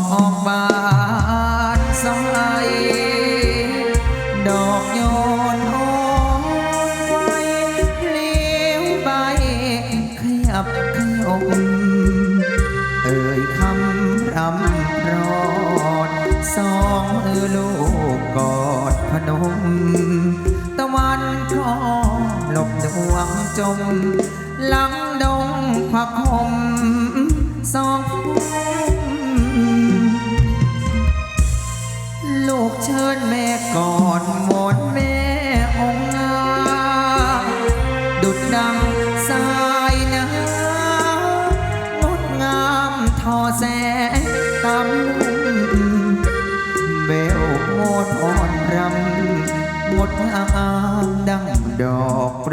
ดอกอกบานสายดอกโยนอ่อนไว้เลี้ยวไปขยับขยมเอ่ยคำรำรอดสองมือลูกกอดพนม ตะวันก็หลบดวงจม หลังดงผักหมสอง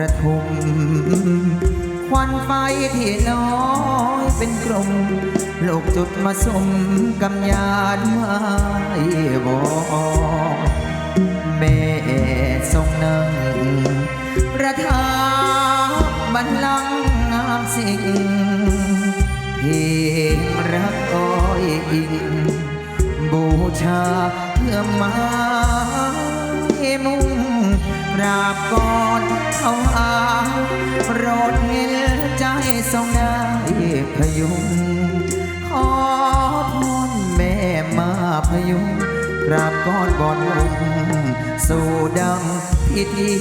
ระทุมควันไฟที่ลอยเป็นกลมโลกจุดมาสมกำยานไม้บอกแม่ทรงนั่งประทับบันลังงามสิ่งเพลงรักอ้อยอิงบูชาเพื่อมายมุ่ง ราบก่อนเขาอาโปรดเห็นใจทรงได้พยุงขอพรแม่มาพยุงกราบก่อนบอนลงสู่ดังพิธี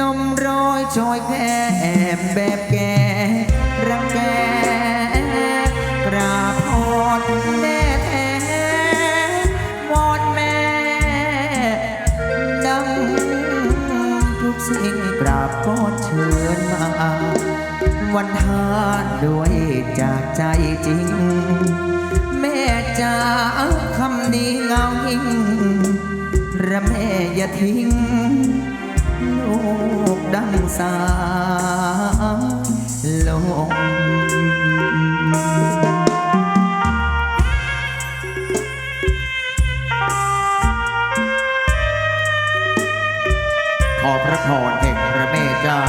ลมโรยโชยแผ่แบบแก่รังแกก วันทานด้วยจากใจจริง แม่จ๋าคำนี้เงายิ่งระแม่อย่าทิ้ง ลูกดังสายลมขอพระพรแห่งพระแม่เจ้า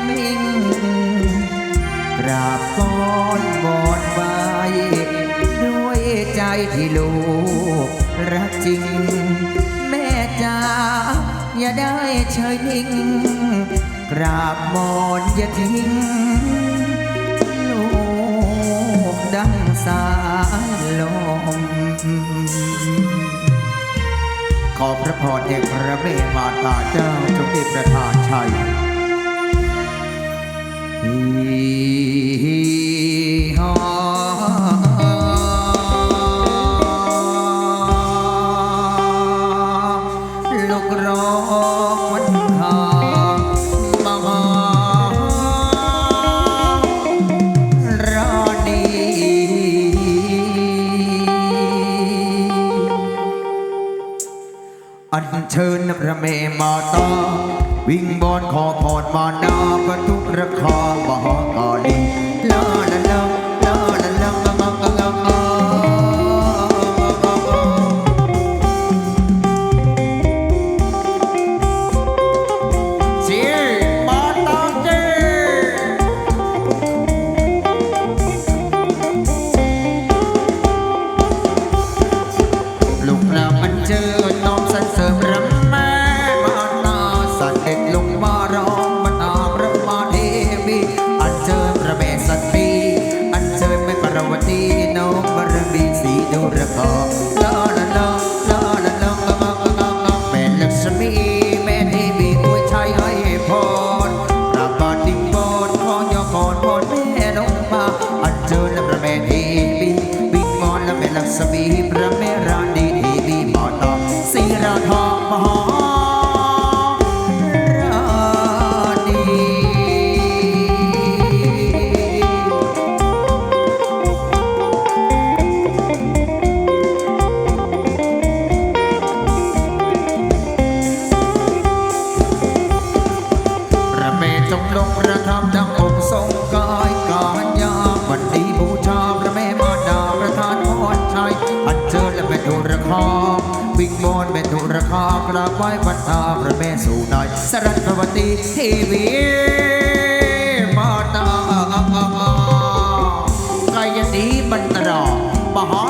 นลิงกราบก้อนบอนไว้ด้วยใจที่ลูกรักจริง แม่จ๋าอย่าได้เฉยนิ่ง กราบมอนอย่าทิ้ง ลูกดังสายลมขอพระพรแห่งพระเมตตาเจ้าจงได้ประทานชัย วิ่งบอนขอพรมานาปทุกระคา มหากาลี ลงประทับดังองค์ทรงกายกาญญาวันดีบูชาพระแม่มาดาประธานพรชัยอันเชิญและแม่ทุระคองวิ่งวอนแม่ทุระคากราบไหว้พัฒนาพระแม่สู่นายสรัตวตีทีวีมาตากายดีบรรดาอมหา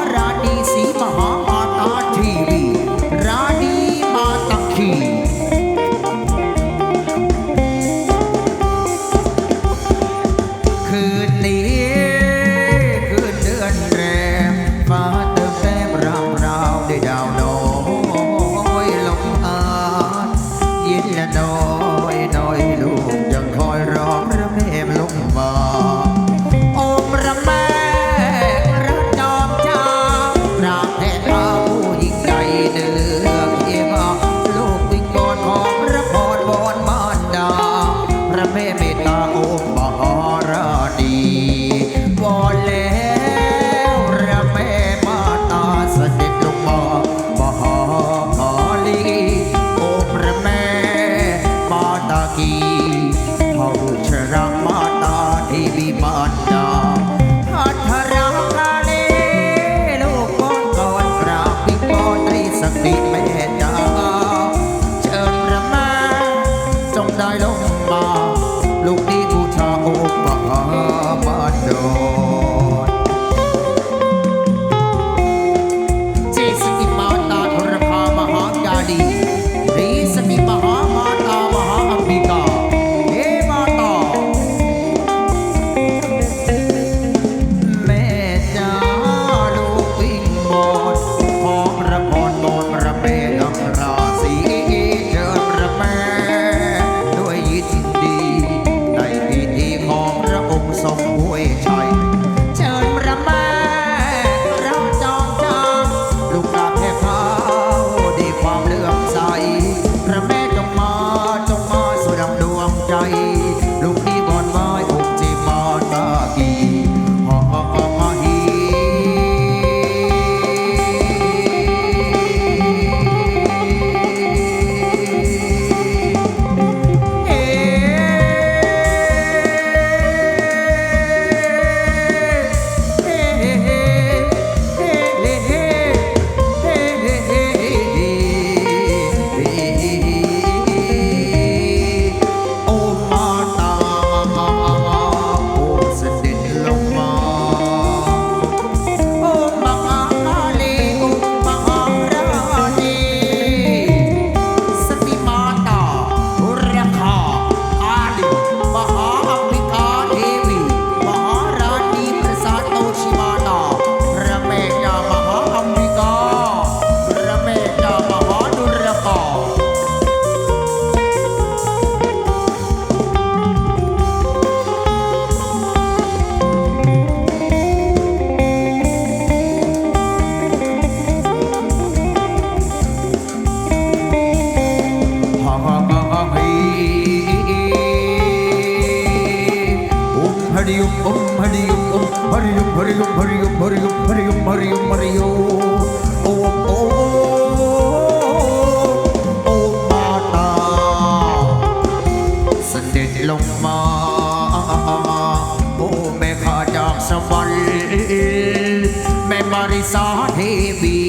บี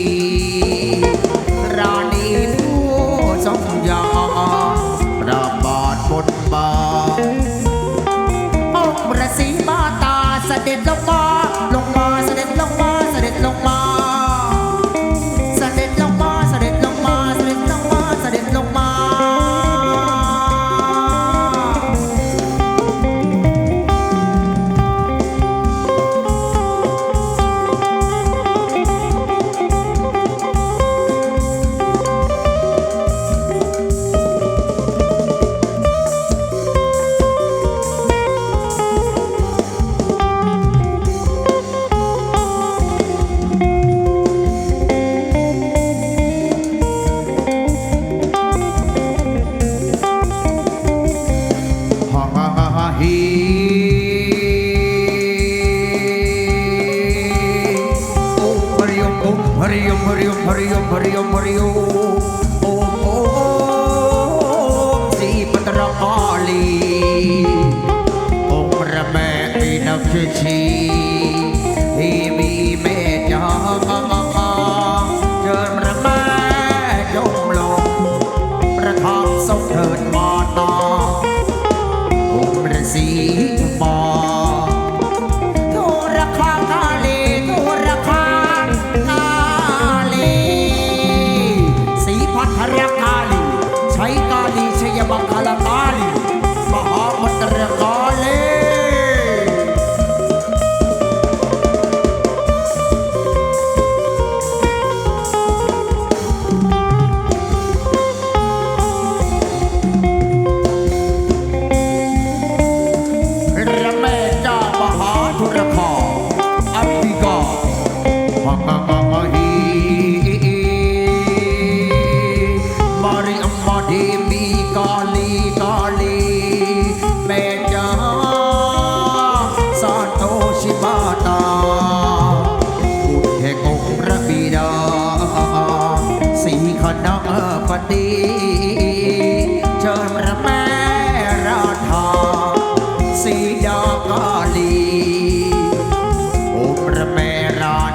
ราณีผู้ทรงยอประบอดบทบาองค์พระศรีมาตาเสด็จลงมา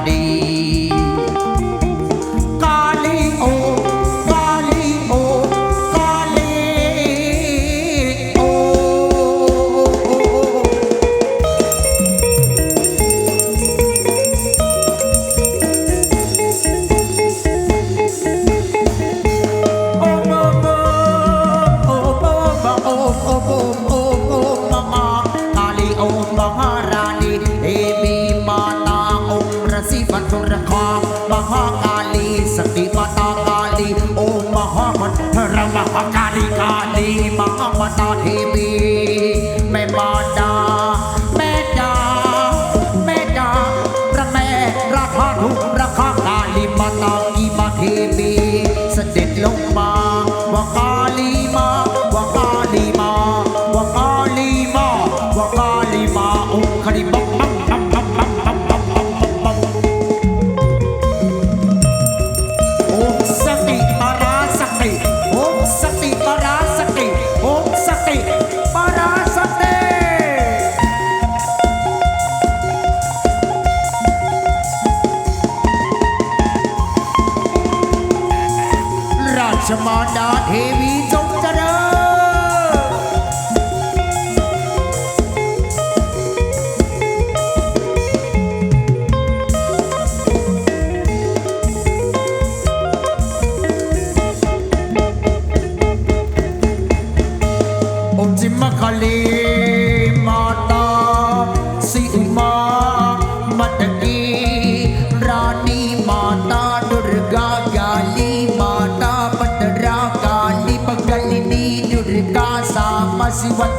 body. Muhammad Ramakari กาลี Muhammad Devi แม่มาดาแม่ดาแม่ดาพระแม่ราคาทุกราคากาลีมาตาอีมาเทวีเสด็จลงมาว่า Amen.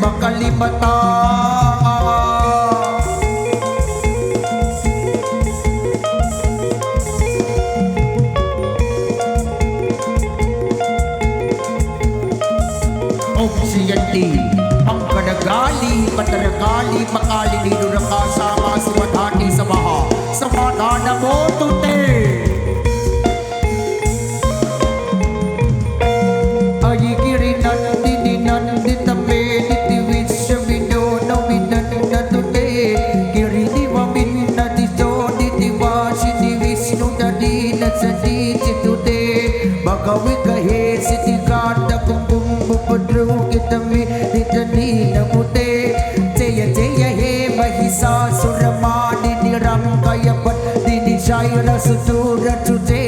makalimutan ஒன்று உகிதமே நின்ற நிறம் கயப்பட் சைர சுதூர சுஜே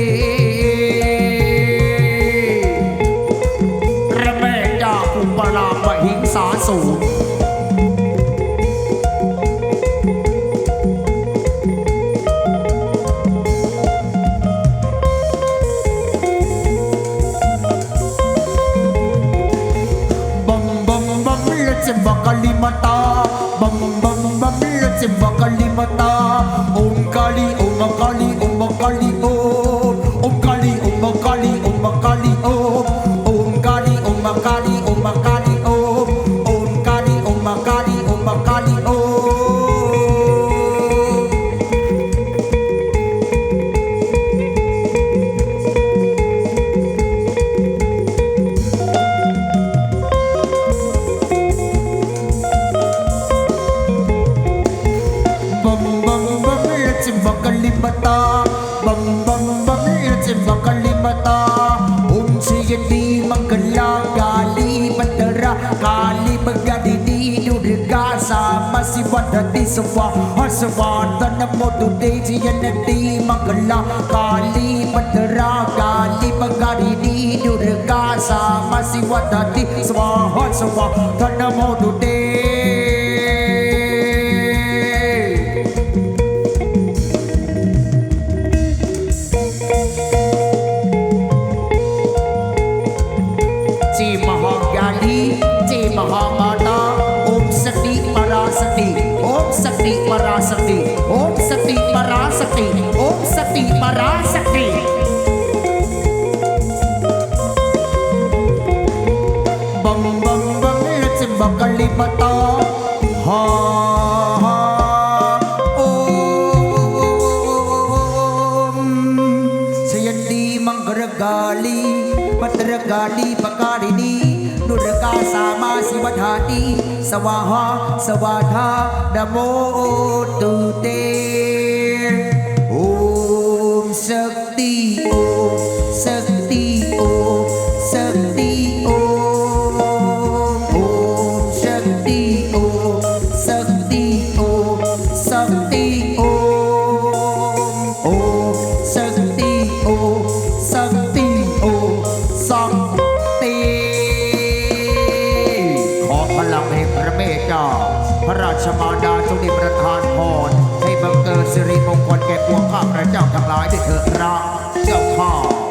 มาสิวันเดีสวะฮัสวะตอนนั้นหมดดูดีที่ยันดีมังกลากาลีปัตรากาลีปังการีดีดูรกาสามาสิวันเดีสวะฮัสวะตอนนั้นหมดดูดี อบตหอโอมชยันตีมังกรกาลีปัตรกาลีปการินีนุรกาสามาสิวธานีสวาหาสวาธาดโมตุเต ริมงคลแก่ปวกข้าพระเจ้าทั้งหลายด้วยเถิดระเจ้าข้า